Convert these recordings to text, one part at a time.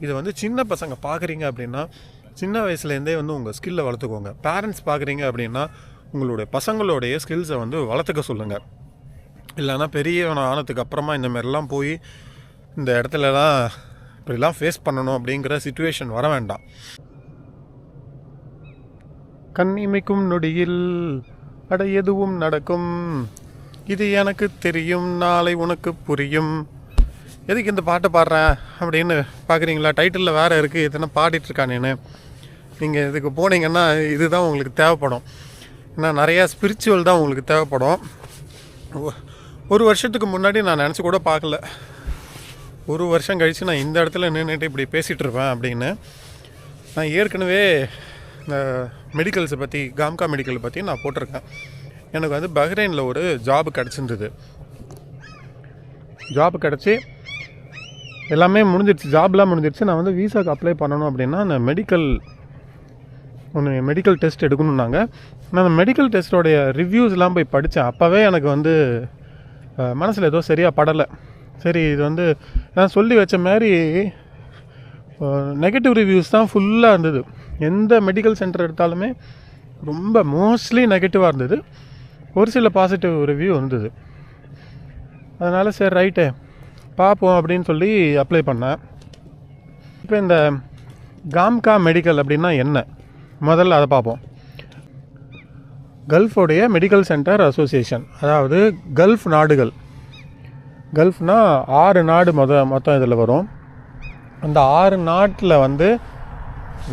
இது வந்து சின்ன பசங்க பார்க்குறீங்க அப்படின்னா சின்ன வயசுலேருந்தே வந்து உங்கள் ஸ்கில்லை வளர்த்துக்கோங்க. பேரண்ட்ஸ் பார்க்குறீங்க அப்படின்னா உங்களுடைய பசங்களுடைய ஸ்கில்ஸை வந்து வளர்த்துக்க சொல்லுங்கள் இல்லைன்னா பெரியவன் ஆனதுக்கு அப்புறமா இந்த மாதிரிலாம் போய் இந்த இடத்துலலாம் இப்படிலாம் ஃபேஸ் பண்ணணும் அப்படிங்கிற சுச்சுவேஷன் வர வேண்டாம். கண் இமைக்கும் நொடியில் அட எதுவும் நடக்கும். இது எனக்கு தெரியும் நாளை உனக்கு புரியும். எதுக்கு இந்த பாட்டை பாடுறேன் அப்படின்னு பார்க்குறீங்களா? டைட்டிலில் வேறு இருக்குது இதென்ன பாடிட்டுருக்கானேன்னு. நீங்கள் இதுக்கு போனீங்கன்னா இதுதான் உங்களுக்கு தேவைப்படும். ஏன்னா நிறையா ஸ்பிரிச்சுவல் தான் உங்களுக்கு தேவைப்படும். ஒ- ஒரு வருஷத்துக்கு முன்னாடி நான் நினச்சி கூட பார்க்கல. ஒரு வருஷம் கழித்து நான் இந்த இடத்துல நின்றுட்டு இப்படி பேசிகிட்டு இருப்பேன் அப்படின்னு. நான் ஏற்கனவே இந்த மெடிக்கல்ஸை பற்றி காம்கா மெடிக்கல் பற்றி நான் போட்டிருக்கேன். எனக்கு வந்து பஹ்ரைனில் ஒரு ஜாப் கிடச்சிருந்தது. ஜாப் கிடச்சி எல்லாமே முடிஞ்சிருச்சு. ஜாப்லாம் முடிஞ்சிருச்சு. நான் வந்து விசாக்கு அப்ளை பண்ணணும் அப்படின்னா அந்த மெடிக்கல் ஒன்று மெடிக்கல் டெஸ்ட் எடுக்கணுன்னாங்க நான் அந்த மெடிக்கல் டெஸ்ட்டோடைய ரிவ்யூஸ்லாம் போய் படித்தேன் அப்போவே எனக்கு வந்து மனசில் ஏதோ சரியாக படலை. சரி இது வந்து நான் சொல்லி வச்ச மாதிரி நெகட்டிவ் ரிவ்யூஸ் தான் ஃபுல்லாக இருந்தது. எந்த மெடிக்கல் சென்டர் எடுத்தாலுமே ரொம்ப மோஸ்ட்லி நெகட்டிவாக இருந்தது. ஒரு சில பாசிட்டிவ் ரிவ்யூ இருந்தது அதனால் சரி ரைட்டு பார்ப்போம் அப்படின்னு சொல்லி அப்ளை பண்ணேன். இப்போ இந்த காம்கா மெடிக்கல் அப்படின்னா என்ன? முதல்ல அதை பார்ப்போம். கல்ஃபோடைய மெடிக்கல் சென்டர் அசோசியேஷன் அதாவது கல்ஃப் நாடுகள். கல்ஃப்னால் ஆறு நாடு மொத மொத்தம் இதில் வரும். அந்த ஆறு நாட்டில் வந்து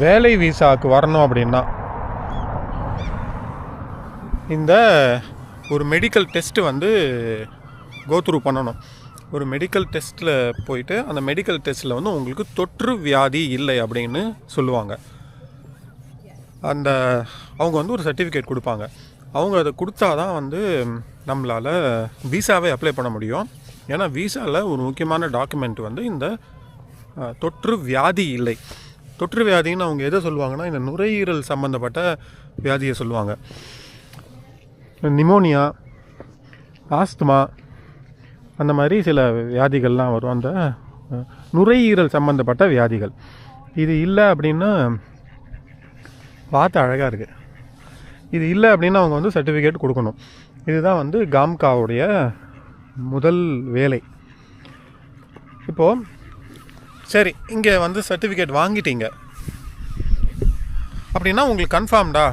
வேலை விசாவுக்கு வரணும் அப்படின்னா இந்த ஒரு மெடிக்கல் டெஸ்ட்டு வந்து கோத்ரூ பண்ணணும். ஒரு மெடிக்கல் டெஸ்ட்டில் போயிட்டு அந்த மெடிக்கல் டெஸ்ட்டில் வந்து உங்களுக்கு தொற்று வியாதி இல்லை அப்படின்னு சொல்லுவாங்க. அந்த அவங்க வந்து ஒரு சர்டிஃபிகேட் கொடுப்பாங்க. அவங்க அதை கொடுத்தா தான் வந்து நம்மளால் விசாவை அப்ளை பண்ண முடியும். ஏன்னா விசாவில் ஒரு முக்கியமான டாக்குமெண்ட் வந்து இந்த தொற்று வியாதி இல்லை. தொற்று வியாதின்னு அவங்க எதை சொல்லுவாங்கன்னா இந்த நுரையீரல் சம்மந்தப்பட்ட வியாதியை சொல்லுவாங்க. நிமோனியா ஆஸ்துமா அந்த மாதிரி சில வியாதிகள்லாம் வரும். அந்த நுரையீரல் சம்மந்தப்பட்ட வியாதிகள். இது இல்லை அப்படின்னா பார்த்து அழகாக இருக்குது இது இல்லை அப்படின்னா அவங்க வந்து சர்டிஃபிகேட் கொடுக்கணும். இதுதான் வந்து காம்காவுடைய முதல் வேலை. இப்போது சரி இங்கே வந்து சர்டிஃபிகேட் வாங்கிட்டீங்க. அப்படின்னா உங்களுக்கு கன்ஃபார்ம்டா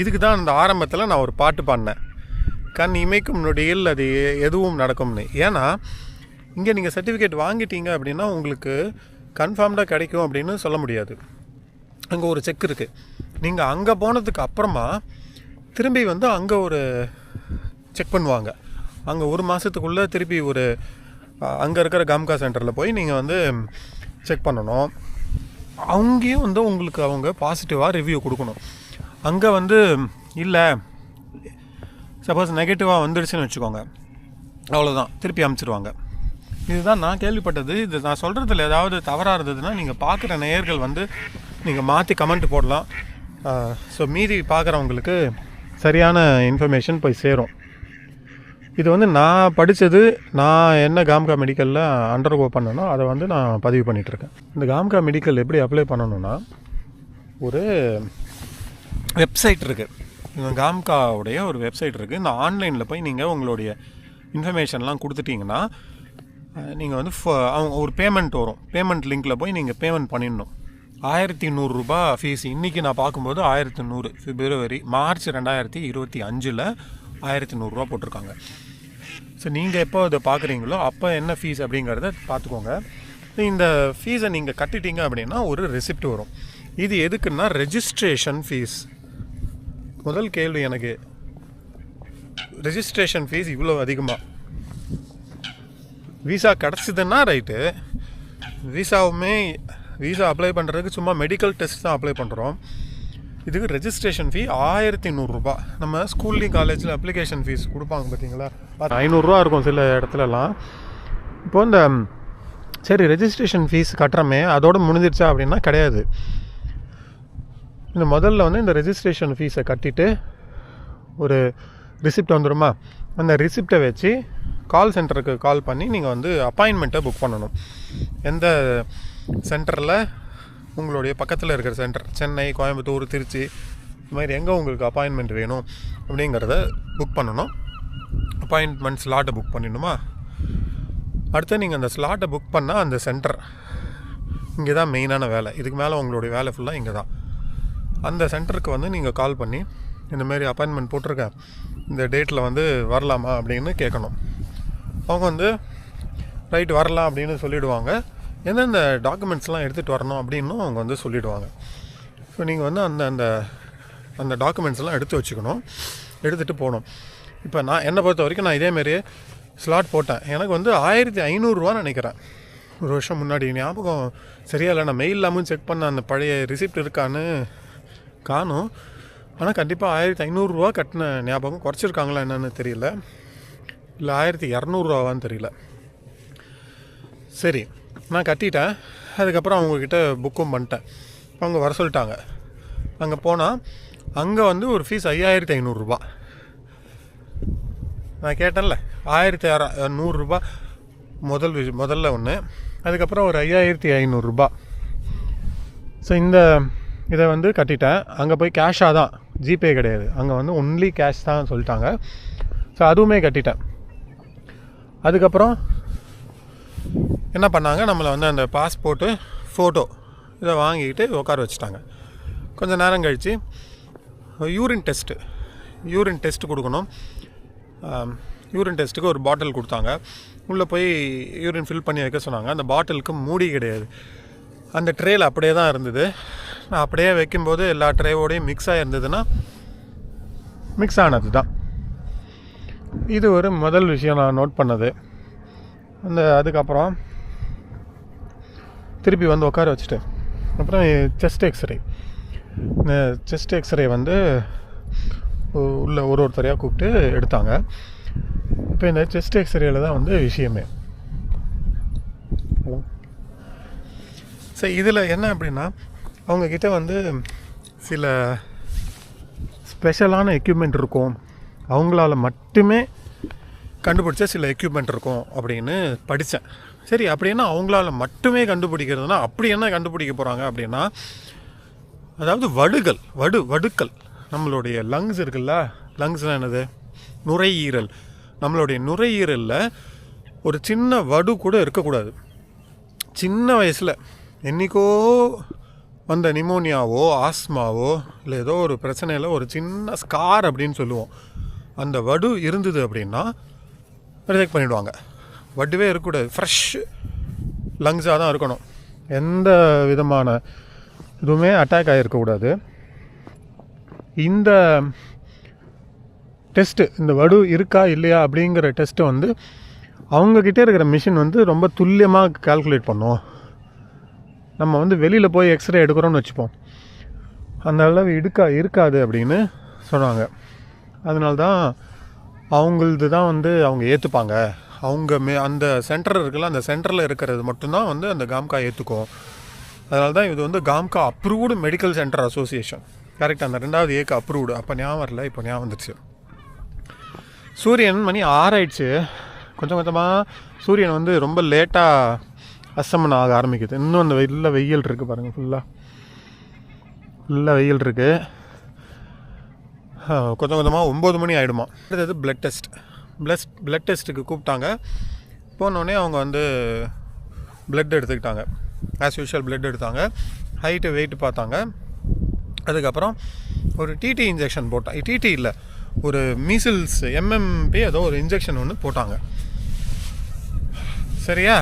இதுக்கு தான் அந்த ஆரம்பத்தில் நான் ஒரு பாட்டு பாடினேன். கண் இமைக்கும் நொடியில் அது எதுவும் நடக்கும்னு. ஏன்னா இங்கே நீங்கள் சர்டிஃபிகேட் வாங்கிட்டீங்க அப்படின்னா உங்களுக்கு கன்ஃபார்ம்டாக கிடைக்கும் அப்படின்னு சொல்ல முடியாது. அங்கே ஒரு செக் இருக்குது நீங்கள் அங்கே போனதுக்கு அப்புறமா திரும்பி வந்து அங்கே ஒரு செக் பண்ணுவாங்க. அங்கே ஒரு மாதத்துக்குள்ளே திருப்பி ஒரு அங்கே இருக்கிற காம்கா சென்டரில் போய் நீங்கள் வந்து செக் பண்ணணும். அங்கேயும் வந்து உங்களுக்கு அவங்க பாசிட்டிவாக ரிவ்யூ கொடுக்கணும். அங்கே வந்து இல்லை சப்போஸ் நெகட்டிவாக வந்துடுச்சுன்னு வச்சுக்கோங்க. அவ்வளோதான் திருப்பி அமுச்சிடுவாங்க இதுதான் நான் கேள்விப்பட்டது. இது நான் சொல்கிறதுல ஏதாவது தவறாக இருந்ததுன்னா நீங்கள் பார்க்குற நேயர்கள் வந்து நீங்கள் மாற்றி கமெண்ட் போடலாம். ஸோ மீதி பார்க்குறவங்களுக்கு சரியான இன்ஃபர்மேஷன் போய் சேரும். இது வந்து நான் படித்தது நான் என்ன காம்கா மெடிக்கலில் அண்டர்கோ பண்ணனோ அதை வந்து நான் பதிவு பண்ணிகிட்ருக்கேன் இந்த காம்கா மெடிக்கல் எப்படி அப்ளை பண்ணணும்னா ஒரு வெப்சைட் இருக்குது காம்காவுடைய ஒரு வெப்சைட் இருக்குது இந்த ஆன்லைனில் போய் நீங்கள் உங்களுடைய இன்ஃபர்மேஷன்லாம் கொடுத்துட்டீங்கன்னா நீங்கள் வந்து ஃப- அவங்க ஒரு பேமெண்ட் வரும். பேமெண்ட் லிங்க்கில் போய் நீங்கள் பேமெண்ட் பண்ணிடணும். ஆயிரத்தி நூறுரூபா ஃபீஸ் இன்றைக்கி நான் பார்க்கும்போது ஆயிரத்தி நூறு பிப்ரவரி மார்ச் ரெண்டாயிரத்தி இருபத்தி அஞ்சில் ஆயிரத்தி நூறுரூவா போட்டிருக்காங்க. ஸோ நீங்கள் எப்போ இதை பார்க்குறீங்களோ அப்போ என்ன ஃபீஸ் அப்படிங்கிறத பார்த்துக்கோங்க. இந்த ஃபீஸை நீங்கள் கட்டிட்டீங்க அப்படின்னா ஒரு ரெசிப்ட் வரும். இது எதுக்குன்னா ரெஜிஸ்ட்ரேஷன் ஃபீஸ் முதல் கேள்வி எனக்கு ரெஜிஸ்ட்ரேஷன் ஃபீஸ் இவ்வளோ அதிகமாக விசா கிடச்சிதுன்னா ரைட்டு விசாவுமே விசா அப்ளை பண்ணுறதுக்கு சும்மா மெடிக்கல் டெஸ்ட் தான் அப்ளை பண்ணுறோம் இதுக்கு ரெஜிஸ்ட்ரேஷன் ஃபீ ஆயிரத்தி நூறுரூபா நம்ம ஸ்கூல்லையும் காலேஜில் அப்ளிகேஷன் ஃபீஸ் கொடுப்பாங்க பார்த்தீங்களா ஐநூறுரூவா இருக்கும் சில இடத்துலலாம். இப்போ இந்த சரி ரெஜிஸ்ட்ரேஷன் ஃபீஸ் கட்டுறமே அதோடு முடிஞ்சிருச்சா அப்படின்னா கிடையாது. இந்த முதல்ல வந்து இந்த ரெஜிஸ்ட்ரேஷன் ஃபீஸை கட்டிட்டு ஒரு ரிசிப்ட் வந்துருமா? அந்த ரிசிப்டை வச்சு கால் சென்டருக்கு கால் பண்ணி நீங்கள் வந்து அப்பாயின்மெண்ட்டை புக் பண்ணணும். எந்த சென்டரில் உங்களுடைய பக்கத்தில் இருக்கிற சென்டர் சென்னை கோயம்புத்தூர் திருச்சி இது மாதிரி எங்கே உங்களுக்கு அப்பாயின்மெண்ட் வேணும் அப்படிங்கிறத புக் பண்ணணும். அப்பாயின்மெண்ட் ஸ்லாட்டை புக் பண்ணிடணுமா? அடுத்து நீங்கள் அந்த ஸ்லாட்டை புக் பண்ணால் அந்த சென்டர் இங்கே தான் மெயினான வேலை. இதுக்கு மேலே உங்களுடைய வேலை ஃபுல்லாக இங்கே தான் அந்த சென்டருக்கு வந்து நீங்கள் கால் பண்ணி இந்த மாரி அப்பாயின்மெண்ட் போட்டிருக்கேன் இந்த டேட்டில் வந்து வரலாமா அப்படின்னு கேட்கணும் அவங்க வந்து ரைட் வரலாம் அப்படின்னு சொல்லிவிடுவாங்க எந்தெந்த டாக்குமெண்ட்ஸ்லாம் எடுத்துகிட்டு வரணும் அப்படின்னும் அவங்க வந்து சொல்லிவிடுவாங்க ஸோ நீங்கள் வந்து அந்த அந்த அந்த டாக்குமெண்ட்ஸ்லாம் எடுத்து வச்சுக்கணும். எடுத்துகிட்டு போகணும். இப்போ நான் என்னை பொறுத்த வரைக்கும் நான் இதேமாரி ஸ்லாட் போட்டேன். எனக்கு வந்து ஆயிரத்தி ஐநூறுரூவான்னு நினைக்கிறேன். ஒரு வருஷம் முன்னாடி. ஞாபகம் சரியா இல்லை. நான் மெயில் இல்லாமல் செக் பண்ண அந்த பழைய ரிசிப்ட் இருக்கான்னு காணும். ஆனால் கண்டிப்பாக ஆயிரத்தி ஐநூறுரூவா கட்டின ஞாபகம் குறைச்சிருக்காங்களா என்னன்னு தெரியல. இல்லை ஆயிரத்தி இரநூறுவாவான்னு தெரியல. சரி நான் கட்டிட்டேன். அதுக்கப்புறம் அவங்கக்கிட்ட புக்கும் பண்ணிட்டேன். அவங்க வர சொல்லிட்டாங்க. அங்கே போனால் அங்கே வந்து ஒரு ஃபீஸ் ஐயாயிரத்தி ஐநூறுரூபா நான் கேட்டேன்ல ஆயிரத்தி அற நூறுரூபா முதல் முதல்ல ஒன்று அதுக்கப்புறம் ஒரு ஐயாயிரத்தி ஐநூறுரூபா ஸோ இந்த இதை வந்து கட்டிட்டேன். அங்கே போய் கேஷாக தான். ஜிபே கிடையாது. அங்கே வந்து ஒன்லி கேஷ் தான் சொல்லிட்டாங்க. ஸோ அதுவுமே கட்டிட்டேன். அதுக்கப்புறம் என்ன பண்ணாங்க? நம்மளை வந்து அந்த பாஸ்போர்ட்டு ஃபோட்டோ இதை வாங்கிக்கிட்டு உட்கார வச்சுட்டாங்க. கொஞ்சம் நேரம் கழித்து யூரின் டெஸ்ட்டு யூரின் டெஸ்ட் கொடுக்கணும். யூரின் டெஸ்ட்டுக்கு ஒரு பாட்டில் கொடுத்தாங்க. உள்ளே போய் யூரின் ஃபில் பண்ணி வைக்க சொன்னாங்க. அந்த பாட்டிலுக்கு மூடி கிடையாது. அந்த ட்ரேயில் அப்படியே தான் இருந்தது. அப்படியே வைக்கும்போது எல்லா ட்ரேவோடையும் மிக்ஸ் ஆகிருந்ததுன்னா மிக்ஸ் ஆனது தான் இது ஒரு முதல் விஷயம் நான் நோட் பண்ணது. அந்த அதுக்கப்புறம் திருப்பி வந்து உட்கார வச்சுட்டு அப்புறம் செஸ்ட் எக்ஸ்ரே இந்த செஸ்ட் எக்ஸ்ரே வந்து உள்ள ஒரு ஒருத்தரையாக கூப்பிட்டு எடுத்தாங்க. இப்போ இந்த செஸ்ட் எக்ஸ்ரேயில் தான் வந்து விஷயமே. ஹலோ சரி இதில் என்ன அப்படின்னா அவங்கக்கிட்ட வந்து சில ஸ்பெஷலான எக்யூப்மெண்ட் இருக்கும். அவங்களால மட்டுமே கண்டுபிடிச்ச சில எக்யூப்மெண்ட் இருக்கும் அப்படின்னு படித்தேன் சரி அப்படின்னா அவங்களால மட்டுமே கண்டுபிடிக்கிறதுனா அப்படி என்ன கண்டுபிடிக்க போகிறாங்க அப்படின்னா அதாவது வடுகள் வடு வடுக்கள். நம்மளுடைய லங்ஸ் இருக்குல்ல லங்ஸ்னால் என்னது? நுரையீரல். நம்மளுடைய நுரையீரலில் ஒரு சின்ன வடு கூட இருக்கக்கூடாது. சின்ன வயசில் என்றைக்கோ வந்த நிமோனியாவோ ஆஸ்மாவோ இல்லை ஏதோ ஒரு பிரச்சனையில் ஒரு சின்ன ஸ்கார் அப்படின்னு சொல்லுவோம். அந்த வடு இருந்தது அப்படின்னா ரிஜெக்ட் பண்ணிவிடுவாங்க வடுவே இருக்கக்கூடாது. ஃப்ரெஷ் லங்ஸாக தான் இருக்கணும். எந்த விதமான இதுவுமே அட்டாக் ஆகிருக்கக்கூடாது இந்த டெஸ்ட்டு இந்த வடு இருக்கா இல்லையா அப்படிங்கிற டெஸ்ட்டை வந்து அவங்கக்கிட்டே இருக்கிற மிஷின் வந்து ரொம்ப துல்லியமாக கால்குலேட் பண்ணும். நம்ம வந்து வெளியில் போய் எக்ஸ்ரே எடுக்கிறோம்னு வச்சுப்போம். அந்த அளவு இடுக்கா இருக்காது அப்படின்னு சொன்னாங்க. அதனால தான் அவங்களது தான் வந்து அவங்க ஏற்றுப்பாங்க அவங்க மே அந்த சென்டர் இருக்குல்ல அந்த சென்டரில் இருக்கிறது மட்டும்தான் வந்து அந்த காம்கா ஏற்றுக்கும் அதனால தான் இது வந்து காம்கா approved medical center association correct அந்த ரெண்டாவது ஏக்கு அப்ரூவ்டு அப்போ ஞாபகம் வரல இப்போ ஞாபகம் வந்துருச்சு. சூரியன் மணி ஆறாயிடுச்சு. கொஞ்சம் கொஞ்சமாக சூரியன் வந்து ரொம்ப லேட்டாக அசம்மன் ஆக ஆரம்பிக்குது. இன்னும் அந்த வெயிலில் வெயில் இருக்குது பாருங்கள் ஃபுல்லாக ஃபுல்லாக வெயில் இருக்குது கொஞ்சம் கொஞ்சமாக ஒம்பது மணி ஆகிடுமா அடுத்தது பிளட் டெஸ்ட் பிளஸ் பிளட் டெஸ்ட்டுக்கு கூப்பிட்டாங்க. போனோடனே அவங்க வந்து பிளட் எடுத்துக்கிட்டாங்க. ஆஸ் யூஷுவல் பிளட் எடுத்தாங்க. ஹைட்டு வெயிட் பார்த்தாங்க. அதுக்கப்புறம் ஒரு டிடி இன்ஜெக்ஷன் போட்டாங்க டிடி இல்லை ஒரு மீசில்ஸ் எம்எம்பி ஏதோ ஒரு இன்ஜெக்ஷன் ஒன்று போட்டாங்க. சரியா?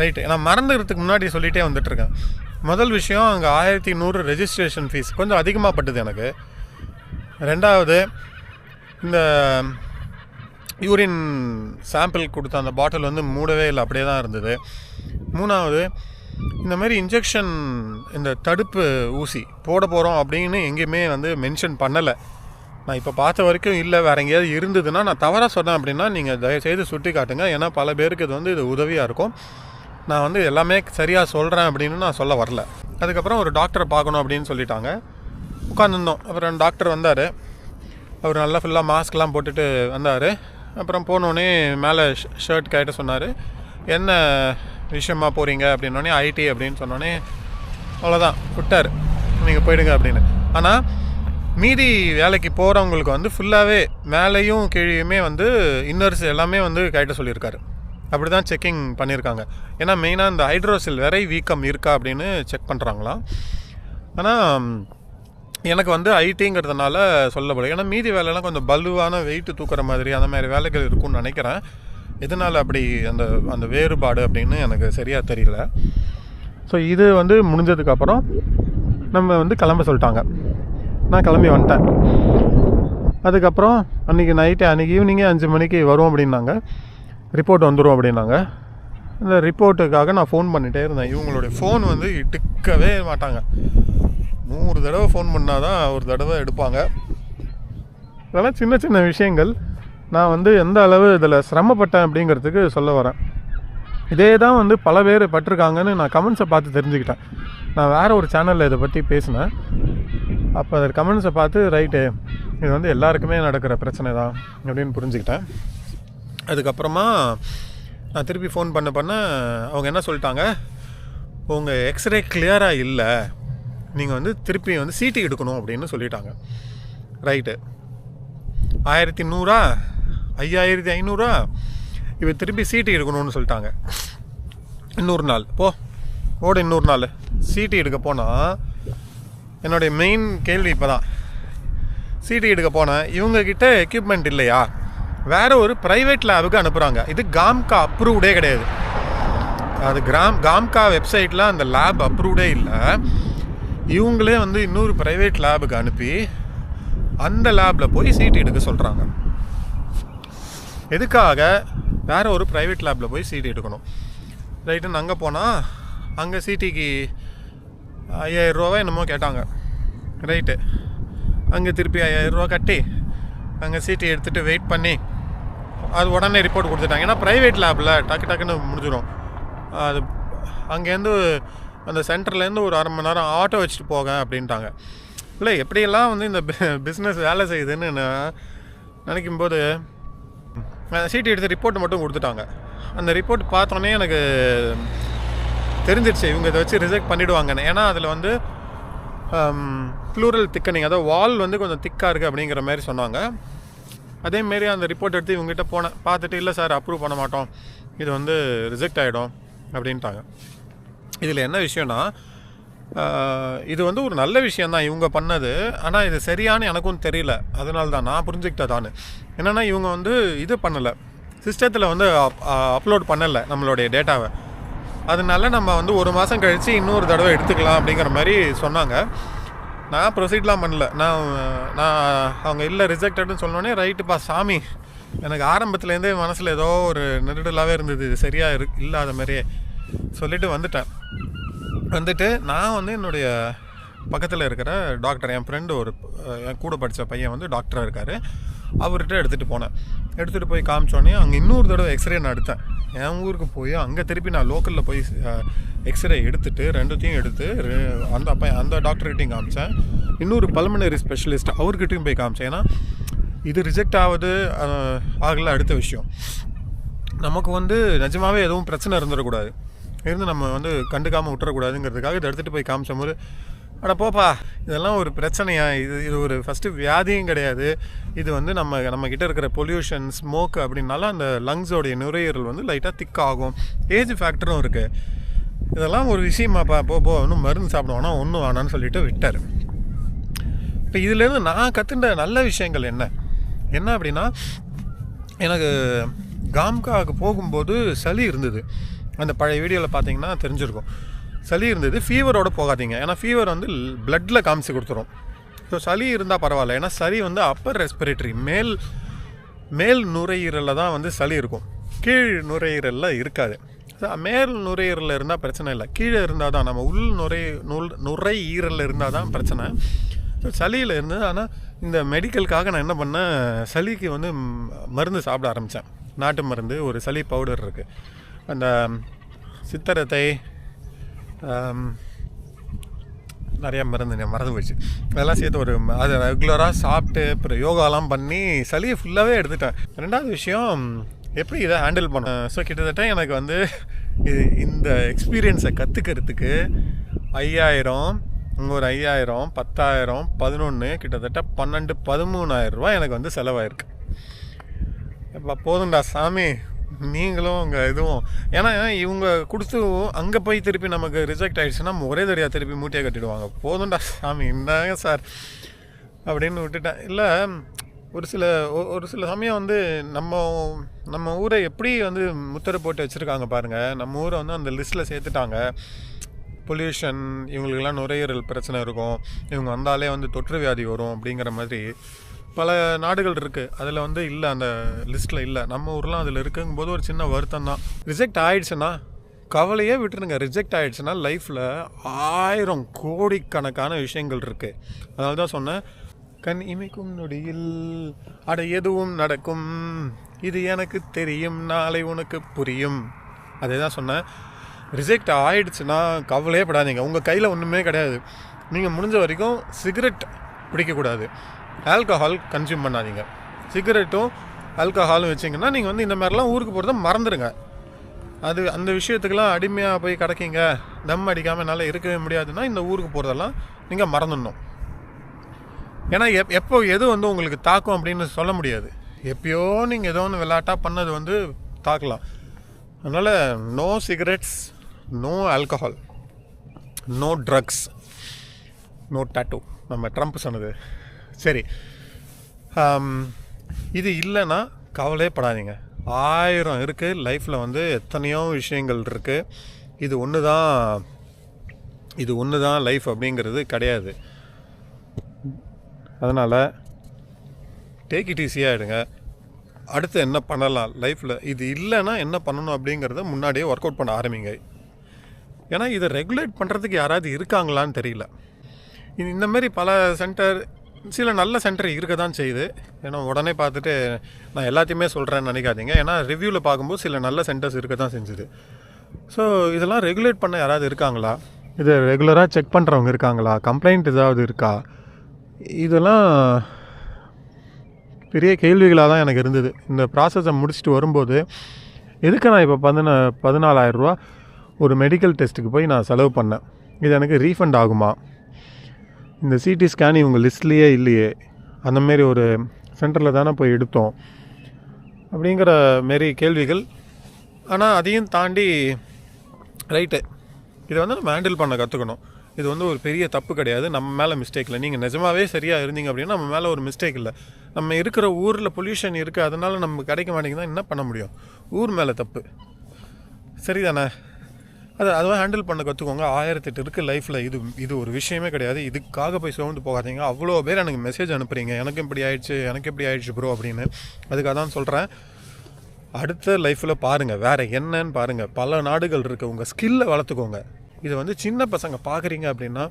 ரைட்டு நான் மறந்துக்கிறதுக்கு முன்னாடி சொல்லிகிட்டே வந்துட்டுருக்கேன். முதல் விஷயம் அங்கே ஆயிரத்தி நூறு ரெஜிஸ்ட்ரேஷன் ஃபீஸ் கொஞ்சம் அதிகமாக பட்டுது எனக்கு. ரெண்டாவது இந்த யூரின் சாம்பிள் கொடுத்த அந்த பாட்டில் வந்து மூடவே இல்லை அப்படியே தான் இருந்தது. மூணாவது இந்த மாதிரி இன்ஜெக்ஷன் இந்த தடுப்பு ஊசி போட போகிறோம் அப்படின்னு எங்கேயுமே வந்து மென்ஷன் பண்ணலை. நான் இப்போ பார்த்த வரைக்கும் இல்லை வேறு எங்கேயாவது இருந்ததுன்னா நான் தவறாக சொன்னேன் அப்படின்னா நீங்கள் தயவுசெய்து சுட்டி காட்டுங்க ஏன்னா பல பேருக்கு இது வந்து இது உதவியாக இருக்கும். நான் வந்து எல்லாமே சரியாக சொல்கிறேன் அப்படின்னு நான் சொல்ல வரல. அதுக்கப்புறம் ஒரு டாக்டரை பார்க்கணும் அப்படின்னு சொல்லிட்டாங்க. உட்காந்துருந்தோம் அப்புறம் டாக்டர் வந்தார். அவர் நல்லா ஃபுல்லாக மாஸ்க்லாம் போட்டுட்டு வந்தார். அப்புறம் போனோடனே மேலே ஷர்ட் கேட்ட சொன்னார். என்ன விஷயமா போகிறீங்க அப்படின்னோடனே ஐடி அப்படின்னு சொன்னோடனே அவ்வளோதான் விட்டார். நீங்கள் போயிடுங்க அப்படின்னு. ஆனால் மீதி வேலைக்கு போகிறவங்களுக்கு வந்து ஃபுல்லாகவே மேலேயும் கீழேயுமே வந்து இன்னர்ஸ் எல்லாமே வந்து கேட்ட சொல்லியிருக்காரு. அப்படி தான் செக்கிங் பண்ணியிருக்காங்க ஏன்னா மெயினாக இந்த ஹைட்ரோசில் விரை வீக்கம் இருக்கா அப்படின்னு செக் பண்ணுறாங்களாம் ஆனால் எனக்கு வந்து ஐடிங்கிறதுனால சொல்லப்படும் ஏன்னா மீதி வேலைலாம் கொஞ்சம் பலுவான வெயிட்டு தூக்குற மாதிரி அந்த மாதிரி வேலைகள் இருக்கும்னு நினைக்கிறேன். எதனால் அப்படி அந்த அந்த வேறுபாடு அப்படின்னு எனக்கு சரியாக தெரியல. ஸோ இது வந்து முடிஞ்சதுக்கப்புறம் நம்ம வந்து கிளம்ப சொல்லிட்டாங்க. நான் கிளம்பி வந்துட்டேன். அதுக்கப்புறம் அன்றைக்கி நைட்டு அன்றைக்கி ஈவினிங்கே அஞ்சு மணிக்கு வரும் அப்படின்னாங்க. ரிப்போர்ட் வந்துடும் அப்படின்னாங்க. இந்த ரிப்போர்ட்டுக்காக நான் ஃபோன் பண்ணிகிட்டே இருந்தேன். இவங்களுடைய ஃபோன் வந்து இட்டுக்கவே மாட்டாங்க. நூறு தடவை ஃபோன் பண்ணால் தான் ஒரு தடவை எடுப்பாங்க. இதெல்லாம் சின்ன சின்ன விஷயங்கள். நான் வந்து எந்த அளவு இதில் சிரமப்பட்டேன் அப்படிங்கிறதுக்கு சொல்ல வரேன். இதே தான் வந்து பல பேர் பட்டிருக்காங்கன்னு நான் கமெண்ட்ஸை பார்த்து தெரிஞ்சுக்கிட்டேன். நான் வேறு ஒரு சேனலில் இதை பற்றி பேசினேன். அப்போ அதில் கமெண்ட்ஸை பார்த்து ரைட்டு இது வந்து எல்லாருக்குமே நடக்கிற பிரச்சனை தான் அப்படின்னு புரிஞ்சுக்கிட்டேன். அதுக்கப்புறமா நான் திருப்பி ஃபோன் பண்ண பண்ண அவங்க என்ன சொல்லிட்டாங்க? உங்கள் எக்ஸ்ரே கிளியராக இல்லை. நீங்கள் வந்து திருப்பி வந்து சீட்டி எடுக்கணும் அப்படின்னு சொல்லிட்டாங்க. ரைட்டு ஆயிரத்தி நூறா? ஐயாயிரத்தி ஐநூறா? இப்போ திருப்பி சீட்டு எடுக்கணும்னு சொல்லிட்டாங்க. இன்னொரு நாள். போ. ஓட இன்னொரு நாள். சீட்டு எடுக்க போனால் என்னுடைய மெயின் கேள்வி இப்போ தான் சீட்டு எடுக்க போனேன் இவங்கக்கிட்ட எக்யூப்மெண்ட் இல்லையா? வேறு ஒரு ப்ரைவேட் லேபுக்கு அனுப்புகிறாங்க இது காம்கா அப்ரூவ்டே கிடையாது. அது கிராம் காம்கா வெப்சைட்டில் அந்த லேப் அப்ரூவ்டே இல்லை. இவங்களே வந்து இன்னொரு ப்ரைவேட் லேபுக்கு அனுப்பி அந்த லேபில் போய் சீட்டு எடுக்க சொல்கிறாங்க எதுக்காக வேற ஒரு ப்ரைவேட் லேபில் போய் சீட்டு எடுக்கணும்? ரைட்டுன்னு அங்கே போனால் அங்கே சிடிக்கு ஐயாயிரம் என்னமோ கேட்டாங்க. ரைட்டு அங்கே திருப்பி ஐயாயிரம் ரூபா கட்டி அங்கே சீட்டு எடுத்துகிட்டு வெயிட் பண்ணி அது உடனே ரிப்போர்ட் கொடுத்துட்டாங்க. ஏன்னா ப்ரைவேட் லேபில் டக்கு டக்குன்னு முடிஞ்சிடும் அது அங்கேருந்து அந்த சென்டர்லேருந்து ஒரு அரை மணி நேரம் ஆட்டோ வச்சுட்டு போக அப்படின்ட்டாங்க. இல்லை எப்படியெல்லாம் வந்து இந்த பிஸ்னஸ் வேலை செய்யுதுன்னு நினைக்கும் போது சீட்டு எடுத்து ரிப்போர்ட் மட்டும் கொடுத்துட்டாங்க. அந்த ரிப்போர்ட் பார்த்தோன்னே எனக்கு தெரிஞ்சிடுச்சு இவங்க இதை வச்சு ரிஜெக்ட் பண்ணிவிடுவாங்கன்னு ஏன்னா அதில் வந்து ப்ளூரல் திக்கனிங் அதாவது வால் வந்து கொஞ்சம் திக்காக இருக்குது அப்படிங்கிற மாதிரி சொன்னாங்க. அதேமாரி அந்த ரிப்போர்ட் எடுத்து இவங்ககிட்ட போனேன் பார்த்துட்டு இல்லை சார் அப்ரூவ் பண்ண மாட்டோம். இது வந்து ரிஜெக்ட் ஆகிடும் அப்படின்ட்டாங்க. இதில் என்ன விஷயம்னா இது வந்து ஒரு நல்ல விஷயந்தான் இவங்க பண்ணது. ஆனால் இது சரியானு எனக்கும் தெரியல. அதனால தான் நான் புரிஞ்சுக்கிட்டதான்னு என்னென்னா இவங்க வந்து இது பண்ணலை. சிஸ்டத்தில் வந்து அப்லோட் பண்ணலை நம்மளுடைய டேட்டாவை அதனால நம்ம வந்து ஒரு மாதம் கழித்து இன்னொரு தடவை எடுத்துக்கலாம் அப்படிங்கிற மாதிரி சொன்னாங்க. நான் ப்ரொசீட்லாம் பண்ணல. நான் நான் அவங்க இல்லை ரிஜெக்டட்னு சொன்னோடனே ரைட்டுப்பா சாமி. எனக்கு ஆரம்பத்துலேருந்தே மனசில் ஏதோ ஒரு நெருடலாகவே இருந்தது. இது சரியாக இரு இல்லாத மாதிரியே சொல்லிவிட்டு வந்துட்டேன். வந்துட்டு நான் வந்து என்னுடைய பக்கத்தில் இருக்கிற டாக்டர் என் ஃப்ரெண்டு ஒரு என் கூட படித்த பையன் வந்து டாக்டராக இருக்கார். அவர்கிட்ட எடுத்துகிட்டு போனேன். எடுத்துகிட்டு போய் காமிச்சோடனே அங்கே இன்னொரு தடவை எக்ஸ்ரே நான் எடுத்தேன் என் ஊருக்கு போய் அங்கே திருப்பி நான் லோக்கலில் போய் எக்ஸ்ரே எடுத்துட்டு ரெண்டுத்தையும் எடுத்து அந்த பையன் அந்த டாக்டர்கிட்டையும் காமிச்சேன். இன்னொரு பல்மனரி ஸ்பெஷலிஸ்ட் அவர்கிட்டையும் போய் காமிச்சேன். ஏன்னா இது ரிஜெக்ட் ஆகுது ஆகல அடுத்த விஷயம். நமக்கு வந்து நிஜமாவே எதுவும் பிரச்சனை இருந்துடக்கூடாது. இருந்து நம்ம வந்து கண்டுக்காமல் விட்டுறக்கூடாதுங்கிறதுக்காக இதை எடுத்துகிட்டு போய் காமிச்ச போது அட போப்பா இதெல்லாம் ஒரு பிரச்சனையா? இது இது ஒரு ஃபஸ்ட்டு வியாதியும் கிடையாது. இது வந்து நம்ம நம்ம கிட்ட இருக்கிற பொல்யூஷன் ஸ்மோக் அப்படின்னால அந்த லங்ஸோடைய நுரையீரல் வந்து லைட்டாக திக் ஆகும். ஏஜ் ஃபேக்டரும் இருக்குது இதெல்லாம் ஒரு விஷயமாப்பா போ போ இன்னும் மருந்து சாப்பிடுவானா ஒன்றும் வேணான்னு சொல்லிட்டு விட்டார். இப்போ இதுலேருந்து நான் கற்றுண்ட நல்ல விஷயங்கள் என்ன? என்ன அப்படின்னா எனக்கு காம்காவுக்கு போகும்போது சளி இருந்தது. அந்த பழைய வீடியோவில் பார்த்தீங்கன்னா தெரிஞ்சிருக்கும். சளி இருந்தது ஃபீவரோட போகாதீங்க. ஏன்னா ஃபீவர் வந்து பிளட்டில் காமிச்சு கொடுத்துரும். ஸோ சளி இருந்தால் பரவாயில்ல. ஏன்னா சளி வந்து அப்பர் ரெஸ்பிரேட்டரி மேல் மேல் நுரையீரலில் தான் வந்து சளி இருக்கும். கீழ் நுரையீரலில் இருக்காது. மேல் நுரையீரலில் இருந்தால் பிரச்சனை இல்லை. கீழே இருந்தால் தான் நம்ம உள் நுரை நுல் நுரையீரலில் இருந்தால் தான் பிரச்சனை. ஸோ சளியில் இருந்து ஆனால் இந்த மெடிக்கலுக்காக நான் என்ன பண்ணேன் சளிக்கு வந்து மருந்து சாப்பிட ஆரம்பித்தேன் நாட்டு மருந்து ஒரு சளி பவுடர் இருக்குது அந்த சித்தரத்தை நிறையா மருந்து மறந்து போச்சு. அதெல்லாம் சேர்த்து ஒரு அதை ரெகுலராக சாப்பிட்டு அப்புறம் யோகாலாம் பண்ணி சளியை ஃபுல்லாகவே எடுத்துட்டேன். ரெண்டாவது விஷயம் எப்படி இதை ஹேண்டில் பண்ண ஸோ கிட்டத்தட்ட எனக்கு வந்து இது இந்த எக்ஸ்பீரியன்ஸை கற்றுக்கிறதுக்கு ஐயாயிரம் இங்கே ஒரு ஐயாயிரம் பத்தாயிரம் பதினொன்று கிட்டத்தட்ட பன்னெண்டு பதிமூணாயிரம் ரூபாய் எனக்கு வந்து செலவாயிருக்கு. இப்போ போதும்டா சாமி. நீங்களும் உங்கள் இதுவும். ஏன்னா இவங்க கொடுத்து அங்கே போய் திருப்பி நமக்கு ரிஜெக்ட் ஆகிடுச்சுன்னா ஒரே தடியாக திருப்பி மூட்டையை கட்டிடுவாங்க. போதும்டா சாமி இந்தாங்க சார். அப்படின்னு விட்டுட்டேன். இல்லை ஒரு சில ஒ- ஒரு சில சமயம் வந்து நம்ம நம்ம ஊரை எப்படி வந்து முத்திரை போட்டு வச்சுருக்காங்க பாருங்கள் நம்ம ஊரை வந்து அந்த லிஸ்ட்டில் சேர்த்துட்டாங்க. பொல்யூஷன் இவங்களுக்கெல்லாம் நுரையீரல் பிரச்சனை இருக்கும். இவங்க வந்தாலே வந்து தொற்று வியாதி வரும் அப்படிங்கிற மாதிரி. பல நாடுகள் இருக்குது அதில் வந்து இல்லை அந்த லிஸ்ட்டில் இல்லை. நம்ம ஊர்லாம் அதில் இருக்குங்கும்போது ஒரு சின்ன வருத்தம் தான் ரிஜெக்ட் ஆயிடுச்சுன்னா கவலையே விட்டுருங்க. ரிஜெக்ட் ஆயிடுச்சுன்னா லைஃப்பில் ஆயிரம் கோடிக்கணக்கான விஷயங்கள் இருக்குது அதனால தான் சொன்னேன் கண் இமைக்கும் நொடியில் அட எதுவும் நடக்கும். இது எனக்கு தெரியும். நாளை உனக்கு புரியும். அதே தான் சொன்னேன். ரிஜெக்ட் ஆயிடுச்சுன்னா கவலையே படாதீங்க. உங்கள் கையில் ஒன்றுமே கிடையாது. நீங்கள் முடிஞ்ச வரைக்கும் சிகரெட் பிடிக்கக்கூடாது ஆல்கஹால் கன்சியூம் பண்ணாதீங்க. சிகரெட்டும் ஆல்கஹாலும் வச்சிங்கன்னா நீங்கள் வந்து இந்த மாதிரிலாம் ஊருக்கு போகிறத மறந்துடுங்க அது அந்த விஷயத்துக்கெல்லாம் அடிமையாக போய் கிடைக்கிங்க தம் அடிக்காமல் என்னால் இருக்கவே முடியாதுன்னா இந்த ஊருக்கு போகிறதெல்லாம் நீங்கள் மறந்துடணும். ஏன்னா எப் எப்போ எது வந்து உங்களுக்கு தாக்கும் அப்படின்னு சொல்ல முடியாது. எப்பயோ நீங்கள் ஏதோ ஒன்று விளையாட்டாக பண்ணது வந்து தாக்கலாம். அதனால் no cigarettes no alcohol no drugs no tattoo நம்ம ட்ரம்ப் சொன்னது. சரி. இது இல்லைன்னா கவலையே படாதீங்க. ஆயிரம் இருக்குது லைஃப்பில் வந்து எத்தனையோ விஷயங்கள் இருக்குது இது ஒன்று தான் இது ஒன்று தான் லைஃப் அப்படிங்கிறது கிடையாது. அதனால் டேக் இட் ஈஸியாக எடுங்க. அடுத்து என்ன பண்ணலாம்? லைஃப்பில் இது இல்லைன்னா என்ன பண்ணணும் அப்படிங்கிறத முன்னாடியே ஒர்க் அவுட் பண்ண ஆரம்பிங்க. ஏன்னா இதை ரெகுலேட் பண்ணுறதுக்கு யாராவது இருக்காங்களான்னு தெரியல. இது இந்த மாதிரி பல சென்டர் சில நல்ல சென்டர் இருக்க தான் செய்யுது. ஏன்னா உடனே பார்த்துட்டு நான் எல்லாத்தையுமே சொல்கிறேன்னு நினைக்காதீங்க. ஏன்னா ரிவ்யூவில் பார்க்கும்போது சில நல்ல சென்டர்ஸ் இருக்க தான் செஞ்சுது. ஸோ இதெல்லாம் ரெகுலேட் பண்ண யாராவது இருக்காங்களா? இதை ரெகுலராக செக் பண்ணுறவங்க இருக்காங்களா? கம்ப்ளைண்ட் ஏதாவது இருக்கா? இதெல்லாம் பெரிய கேள்விகளாக தான் எனக்கு இருந்தது. இந்த ப்ராசஸை முடிச்சுட்டு வரும்போது எதுக்கு நான் இப்போ பதின பதினாலாயிரரூவா ஒரு மெடிக்கல் டெஸ்ட்டுக்கு போய் நான் செலவு பண்ணேன்? இது எனக்கு ரீஃபண்ட் ஆகுமா? இந்த சிடி ஸ்கேன் இவங்க லிஸ்ட்லேயே இல்லையே. அந்த மாரி ஒரு சென்டரில் தானே போய் எடுத்தோம். அப்படிங்கிற மாரி கேள்விகள். ஆனால் அதையும் தாண்டி ரைட்டு இதை வந்து நம்ம ஹேண்டில் பண்ண கற்றுக்கணும் இது வந்து ஒரு பெரிய தப்பு கிடையாது. நம்ம மேலே மிஸ்டேக் இல்லை. நீங்கள் நிஜமாகவே சரியாக இருந்தீங்க அப்படின்னா நம்ம மேலே ஒரு மிஸ்டேக் இல்லை. நம்ம இருக்கிற ஊரில் பொல்யூஷன் இருக்குது அதனால் நம்ம கிடைக்க மாட்டேங்குதுன்னா என்ன பண்ண முடியும்? ஊர் மேலே தப்பு. சரிதானே? அதை அதுவும் ஹேண்டில் பண்ண கற்றுக்கோங்க ஆயிரத்தெட்டு இருக்குது லைஃப்பில் இது இது ஒரு விஷயமே கிடையாது. இதுக்காக போய் சோர்ந்து போகாதீங்க. அவ்வளோ பேர் எனக்கு மெசேஜ் அனுப்புறீங்க. எனக்கு இப்படி ஆயிடுச்சு எனக்கு இப்படி ஆயிடுச்சு ப்ரோ அப்படின்னு. அதுக்காக தான் சொல்கிறேன் அடுத்த லைஃப்பில் பாருங்கள் வேறு என்னன்னு பாருங்கள் பல நாடுகள் இருக்குது உங்கள் ஸ்கில்லை வளர்த்துக்கோங்க. இது வந்து சின்ன பசங்க பார்க்குறீங்க அப்படின்னா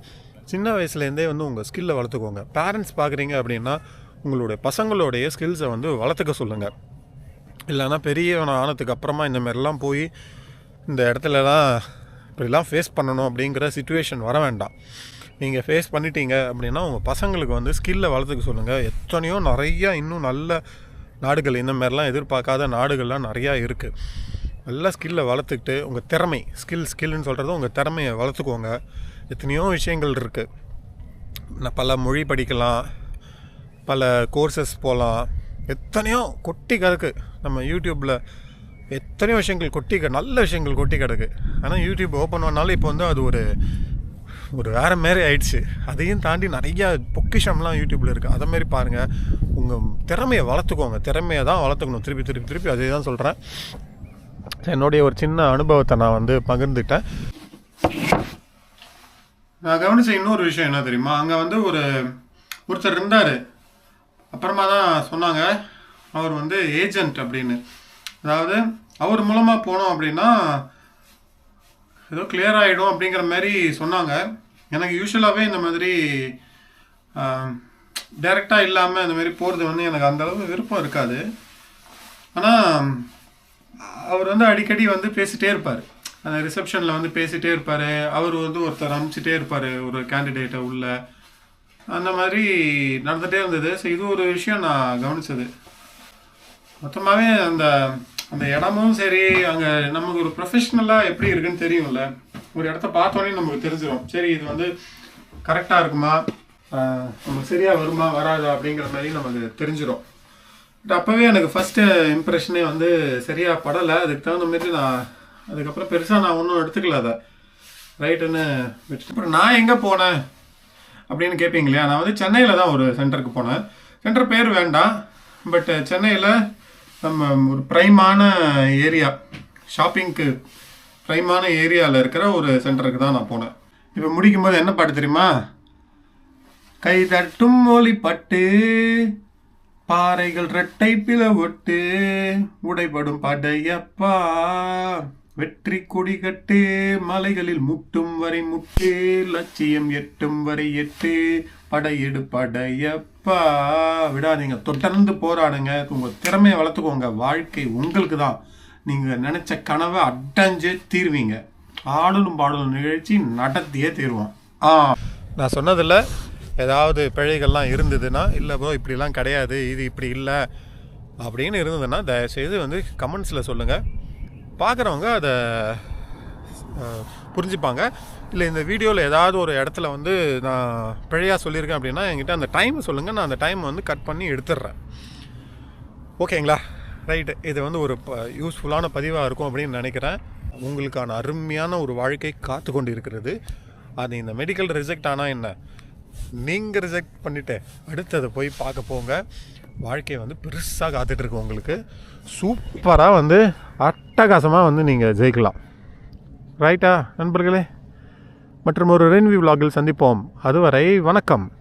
சின்ன வயசுலேருந்தே வந்து உங்கள் ஸ்கில்லை வளர்த்துக்கோங்க. பேரண்ட்ஸ் பார்க்குறீங்க அப்படின்னா உங்களுடைய பசங்களுடைய ஸ்கில்ஸை வந்து வளர்த்துக்க சொல்லுங்கள் இல்லைன்னா பெரியவன் ஆனதுக்கு அப்புறமா இந்த மாதிரிலாம் போய் இந்த இடத்துலலாம் இப்படிலாம் ஃபேஸ் பண்ணணும் அப்படிங்கிற சுச்சுவேஷன் வர வேண்டாம். நீங்கள் ஃபேஸ் பண்ணிட்டீங்க அப்படின்னா உங்கள் பசங்களுக்கு வந்து ஸ்கில்லை வளர்த்துக்க சொல்லுங்கள் எத்தனையோ நிறையா இன்னும் நல்ல நாடுகள் இந்த மாதிரிலாம் எதிர்பார்க்காத நாடுகள்லாம் நிறையா இருக்குது நல்ல ஸ்கில்லை வளர்த்துக்கிட்டு உங்கள் திறமை ஸ்கில் ஸ்கில்னு சொல்கிறது உங்கள் திறமையை வளர்த்துக்கோங்க. எத்தனையோ விஷயங்கள் இருக்குது நான் பல மொழி படிக்கலாம் பல கோர்சஸ் போகலாம் எத்தனையோ கொட்டி கதக்கு நம்ம யூடியூப்பில் எத்தனையோ விஷயங்கள் கொட்டி நல்ல விஷயங்கள் கொட்டி கிடக்கு. ஆனால் யூடியூப் ஓப்பன் பண்ணாலும் இப்போ வந்து அது ஒரு ஒரு வேறு மாரி ஆயிடுச்சு. அதையும் தாண்டி நிறையா பொக்கிஷம்லாம் யூடியூப்பில் இருக்குது அதை மாரி பாருங்கள் உங்கள் திறமையை வளர்த்துக்கோங்க. திறமையை தான் வளர்த்துக்கணும். திருப்பி திருப்பி திருப்பி. அதே தான் சொல்கிறேன் என்னுடைய ஒரு சின்ன அனுபவத்தை நான் வந்து பகிர்ந்துட்டேன். நான் கவனித்த இன்னொரு விஷயம் என்ன தெரியுமா? அங்கே வந்து ஒரு ஒருத்தர் இருந்தார். அப்புறமா தான் சொன்னாங்க. அவர் வந்து ஏஜென்ட் அப்படின்னு. அதாவது அவர் மூலமாக போனோம் அப்படின்னா ஏதோ கிளியர் ஆகிடும் அப்படிங்கிற மாதிரி சொன்னாங்க. எனக்கு யூஸ்வலாகவே இந்த மாதிரி டைரெக்டாக இல்லாமல் இந்த மாதிரி போகிறது வந்து எனக்கு அந்தளவுக்கு விருப்பம் இருக்காது. ஆனால் அவர் வந்து அடிக்கடி வந்து பேசிகிட்டே இருப்பார். அந்த ரிசப்ஷனில் வந்து பேசிகிட்டே இருப்பார். அவர் வந்து ஒருத்தர் அனுப்பிச்சிட்டே இருப்பார் ஒரு கேண்டிடேட்டை உள்ள. அந்த மாதிரி நடந்துகிட்டே இருந்தது. ஸோ இது ஒரு விஷயம் நான் கவனிச்சது. மொத்தமாகவே அந்த அந்த இடமும் சரி அங்கே நமக்கு ஒரு ப்ரொஃபஷ்னலாக எப்படி இருக்குன்னு தெரியும்ல. ஒரு இடத்த பார்த்தோன்னே நமக்கு தெரிஞ்சிடும் சரி இது வந்து கரெக்டாக இருக்குமா? நமக்கு சரியாக வருமா வராதா அப்படிங்கிற மாதிரி நமக்கு தெரிஞ்சிடும் பட் அப்போவே எனக்கு ஃபஸ்ட்டு இம்ப்ரெஷனே வந்து சரியாக படலை. அதுக்கு தகுந்த மாதிரி நான் அதுக்கப்புறம் பெருசாக நான் ஒன்றும் எடுத்துக்கல அதை. ரைட்டுன்னு வச்சுட்டு அப்புறம் நான் எங்கே போனேன் அப்படின்னு கேட்பீங்க இல்லையா? நான் வந்து சென்னையில் தான் ஒரு சென்டருக்கு போனேன். சென்டர் பேர் வேண்டாம். பட் சென்னையில் நம்ம ஒரு ப்ரைமான ஏரியா ஷாப்பிங்க்கு ப்ரைமான ஏரியாவில் இருக்கிற ஒரு சென்டருக்கு தான் நான் போனேன். இப்போ முடிக்கும்போது என்ன பாட்டு தெரியுமா? கை தட்டும் ஒளிப்பட்டு பாறைகள் ரெட்டை பிளவொட்டு உடைபடும் படையப்பா வெற்றி கொடி கட்டு மலைகளில் முட்டும் வரை முட்டு லட்சியம் எட்டும் வரை எட்டு படையெடு படையப்பா விடாதீங்க. தொடர்ந்து போராடுங்க. உங்கள் திறமையை வளர்த்துக்கோங்க வாழ்க்கை உங்களுக்கு தான். நீங்கள் நினச்ச கனவை அடைஞ்சே தீர்வீங்க. ஆடலும் பாடலும் நிகழ்ச்சி நடத்தியே தீர்வோம். ஆ. நான் சொன்னதில் ஏதாவது பிழைகள்லாம் இருந்ததுன்னா இல்லை ப்ரோ இப்படிலாம் கிடையாது. இது இப்படி இல்லை. அப்படின்னு இருந்ததுன்னா தயவுசெய்து வந்து கமெண்ட்ஸில் சொல்லுங்கள் பார்க்குறவங்க அதை புரிஞ்சுப்பாங்க. இல்லை இந்த வீடியோவில் ஏதாவது ஒரு இடத்துல வந்து நான் பிழையாக சொல்லியிருக்கேன் அப்படின்னா என்கிட்ட அந்த டைம் சொல்லுங்கள் நான் அந்த டைம் வந்து கட் பண்ணி எடுத்துடுறேன் ஓகேங்களா? ரைட்டு இது வந்து ஒரு யூஸ்ஃபுல்லான பதிவாக இருக்கும் அப்படின்னு நினைக்கிறேன். உங்களுக்கான அருமையான ஒரு வாழ்க்கை காத்து கொண்டு இருக்கிறது அது இந்த மெடிக்கல் ரிஜெக்ட் ஆனால் என்ன? நீங்கள் ரிஜெக்ட் பண்ணிவிட்டு அடுத்ததை போய் பார்க்க போங்க. வாழ்க்கை வந்து பெருசாக காத்துட்ருக்கு உங்களுக்கு. சூப்பராக வந்து அட்டகாசமாக வந்து நீங்கள் ஜெயிக்கலாம். ரைட்டா நண்பர்களே. மற்றும் ஒரு ரெயின்வி விலாகில் சந்திப்போம். அதுவரை வணக்கம்.